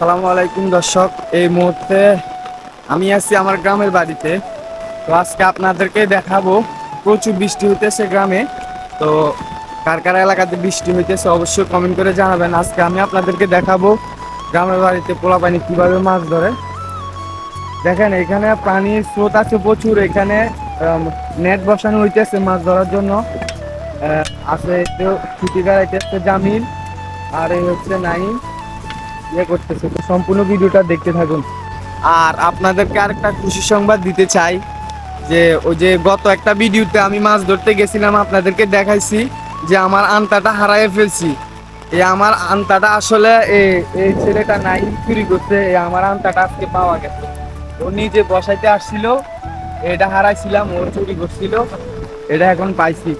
সালামু আলাইকুম দর্শক, এই মুহূর্তে আমি আছি আমার গ্রামের বাড়িতে। তো আজকে আপনাদেরকে দেখাবো, প্রচুর বৃষ্টি হইতেছে গ্রামে। তো কার কার এলাকাতে বৃষ্টি হইতেছে অবশ্যই কমেন্ট করে জানাবেন। আজকে আমি আপনাদেরকে দেখাবো গ্রামের বাড়িতে পোলা পানি কীভাবে মাছ ধরে। দেখেন, এখানে পানির স্রোত আছে প্রচুর। এখানে নেট বসানো হইতেছে মাছ ধরার জন্য। আছে ছুটি গাড়াইতেছে জামিল, আর এই হচ্ছে নাইম। ইয়ে করতেছে, তো সম্পূর্ণ ভিডিওটা দেখতে থাকুন। আর আপনাদেরকে আরেকটা খুশি সংবাদ দিতে চাই, যে ওই যে গত একটা ভিডিওতে আমি মাছ ধরতে গেছিলাম, আপনাদেরকে দেখাইছি যে আমার আন্তাটা হারাই ফেলছি। এই আমার আন্তাটা আসলে এই ছেলেটা নাই, চুরি করতে আমার আন্তাটা আজকে পাওয়া গেছে। ও নিজে বসাইতে আসছিল, এটা হারাইছিলাম, ও চুরি করছিল, এটা এখন পাইছি।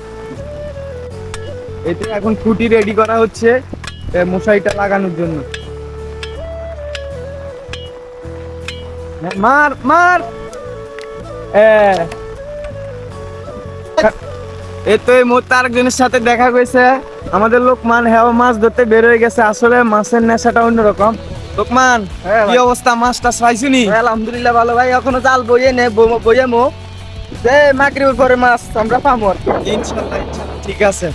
এতে এখন খুঁটি রেডি করা হচ্ছে মশারিটা লাগানোর জন্য। মার মার। এই তো এই মুহূর্তে আরেকজনের সাথে দেখা হয়েছে। আমাদের লোকমান হ্যাঁ মাছ ধরতে বের হয়ে গেছে। আসলে মাছের নেশাটা অন্যরকম। লোকমান হ্যাঁ কি। অবস্থা? মাছটা পাইছুনি আলহামদুলিল্লাহ ভালো ভাই। এখনও জাল বইয়ে নে বই- বইয়ে মো। যে মাগরিবের পরে মাছ আমরা পাবো আর ইনশাল্লাহ। ঠিক আছে।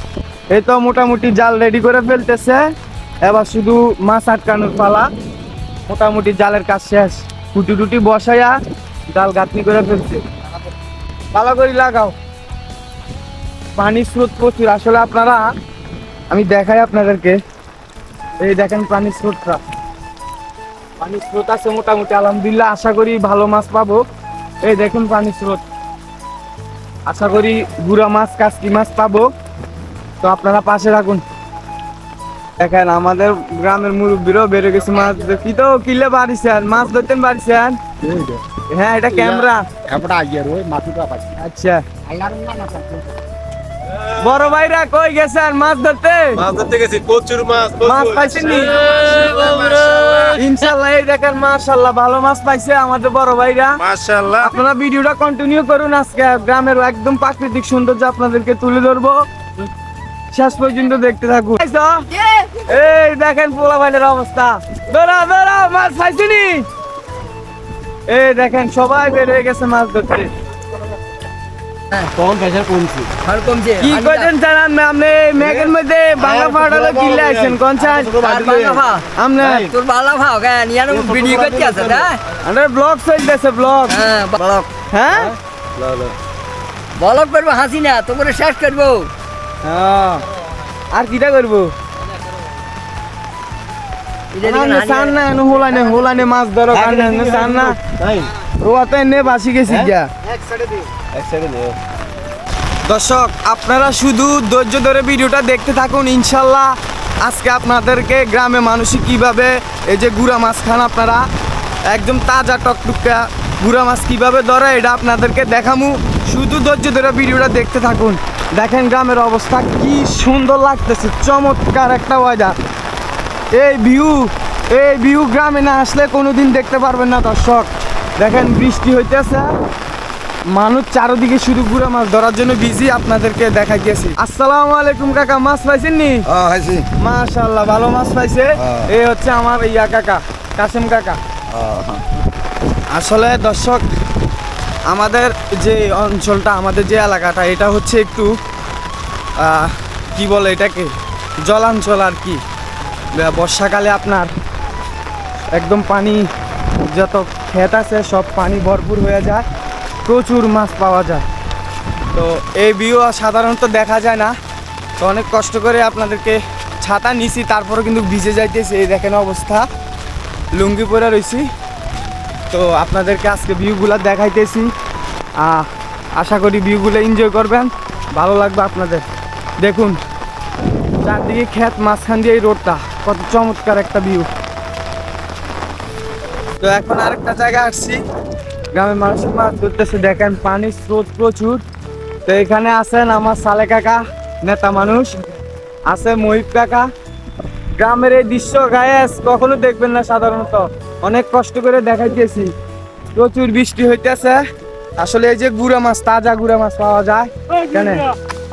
এই তো মোটামুটি জাল রেডি করে ফেলতেছে। এবার শুধু মাছ আটকানোর পালা। মোটামুটি জালের কাজ শেষ। কুটি টুটি বসাইয়া জাল গাঁথনি করে ফেলছে। ভালো করে লাগাও। পানির স্রোত প্রচুর। আসলে আপনারা, আমি দেখাই আপনাদেরকে। এই দেখেন পানির স্রোতটা। পানির স্রোত আছে মোটামুটি। আলহামদুলিল্লাহ, আশা করি ভালো মাছ পাবো। এই দেখুন পানির স্রোত। আশা করি গুড়া মাছ, কাসকি মাছ পাবো। তো আপনারা পাশে রাখুন দেখেন আমাদের গ্রামের মুরব্বীরাও বেড়ে গেছে মাছ কি তো কিলে বাড়িছেন? মাছ ধরতেন বাড়িছেন? হ্যাঁ এটা ক্যামেরা। ওই পাচ্ছি। আচ্ছা। বড় ভাইরা কই গেছেন মাছ ধরতে? মাছ ধরতে গেছি প্রচুর মাছ মাছ পাইছেন নি ইনশাল্লাহ এই দেখেন মাশাল্লাহ ভালো মাছ পাইছে আমাদের বড় ভাইরা। মাশাআল্লাহ। আপনারা ভিডিওটা কন্টিনিউ করুন আজকে। গ্রামের একদম প্রাকৃতিক সৌন্দর্য আপনাদেরকে তুলে ধরবো। শেষ পর্যন্ত দেখতে থাকুন। এই দেখেন পোলা ভাইয়ের অবস্থা। বেড়া বেড়া মাছ পাইছিনি এই দেখেন সবাই বের হয়ে গেছে মাছ ধরতে। তখন প্রেশার কমছি। আর কমছে? কি করেন জানান না আপনি মেঘের মধ্যে বাংলা পাউডারে কিনলে আছেন কোন চান আর বাংলা ভা। আপনি তোর ভালো ভাও কেন ইয়ার ভিডিও করতে আছে না আমাদের ব্লগ চলতেছে ব্লগ। হ্যাঁ বলক হ্যাঁ? বলক করব হাসি না তোমরা শেষ করব। হ্যাঁ। আর কিটা করব? মাছ ধরো চান না। রোয়াতে এনে বাসি গেছি গিয়া। সাইডে নে দর্শক আপনারা শুধু ধৈর্য ধরে ভিডিওটা দেখতে থাকুন ইনশাল্লাহ। আজকে আপনাদেরকে গ্রামে মানুষই কীভাবে এই যে গুড়া মাছ খান আপনারা একদম তাজা টকটুকা গুড়া মাছ কীভাবে ধরে এটা আপনাদেরকে দেখামু। শুধু ধৈর্য ধরে ভিডিওটা দেখতে থাকুন। দেখেন গ্রামের অবস্থা কি সুন্দর লাগতেছে চমৎকার একটা ওয়েদার এই ভিউ এই ভিউ গ্রামে না আসলে কোনোদিন দেখতে পারবেন না দর্শক। দেখেন বৃষ্টি হইতেছে। মানুষ চারোদিকে শুধু গুড়া মাছ ধরার জন্য বিজি আপনাদেরকে দেখাইতেছি। আসসালামু আলাইকুম কাকা মাছ পাইছেন নি? হাসি ভালো মাছ পাইছে। এই হচ্ছে আমার ইয়া কাকা কাসেম কাকা। আসলে দর্শক আমাদের যে অঞ্চলটা আমাদের যে এলাকাটা এটা হচ্ছে একটু আহ, কি বলে এটাকে? জলাঞ্চল আর কি। বর্ষাকালে আপনার একদম পানি যত ক্ষেত আছে, সব পানি ভরপুর হয়ে যায়, প্রচুর মাছ পাওয়া যায়। তো এই ভিউ সাধারণত দেখা যায় না। তো অনেক কষ্ট করে আপনাদেরকে ছাতা নিছি তারপরে কিন্তু ভিজে যাইতেছে, এই দেখেন অবস্থা। লুঙ্গি পরে রয়েছি তো আপনাদেরকে আজকে ভিউগুলো দেখাইতেছি। আশা করি ভিউগুলো এনজয় করবেন। ভালো লাগবে আপনাদের। দেখুন, চারদিকে ক্ষেত, মাঝখান দিয়ে এই রোডটা কত চমৎকার একটা ভিউ তো এখন আরেকটা জায়গায় আসছি। গ্রামের মানুষের মাছ ধরতেছে, দেখেন পানির স্রোত প্রচুর। তো এখানে আছেন আমার সালে কাকা, নেতা মানুষ। আছে মহিব কাকা। গ্রামের এই দৃশ্য গায়ে কখনো দেখবেন না সাধারণত। অনেক কষ্ট করে দেখাইতেছি। প্রচুর বৃষ্টি হইতেছে। আসলে এই যে গুড়া মাছ, তাজা গুড়া মাছ পাওয়া যায়। কেন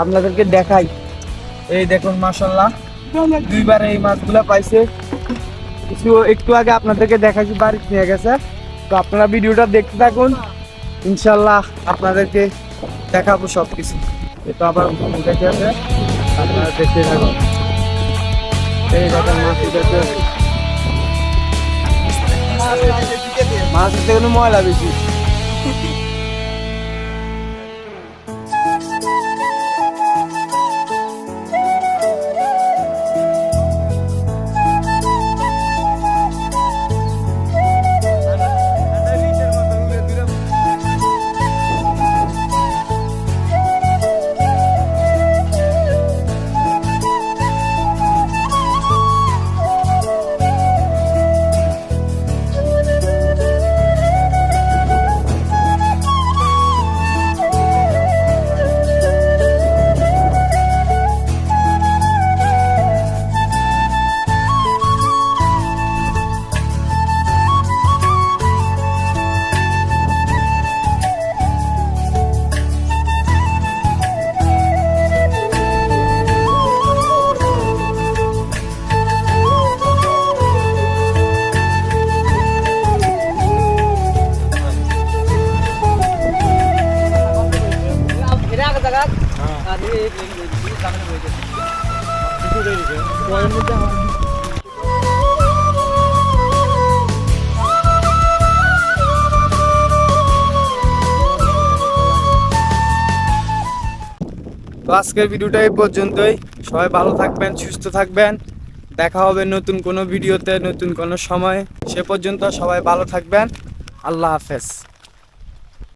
আপনাদেরকে দেখাই। এই দেখুন মাসাল্লাহ দুইবার এই মাছগুলা পাইছে। কিছু একটু আগে আপনাদেরকে দেখাচ্ছি বাড়ি নিয়ে গেছে। তো আপনারা ভিডিওটা দেখতে থাকুন। ইনশাল্লাহ আপনাদেরকে দেখাবো সব কিছু তো আবার দেখে আছে। আপনারা দেখতে থাকুন। এই দেখেন মাছ উঠেছে মাছ উঠতে কোনো ময়লা বেশি। তো আজকের ভিডিওটা এই পর্যন্তই। সবাই ভালো থাকবেন, সুস্থ থাকবেন। দেখা হবে নতুন কোনো ভিডিওতে, নতুন কোনো সময়। সে পর্যন্ত সবাই ভালো থাকবেন। আল্লাহ হাফেজ।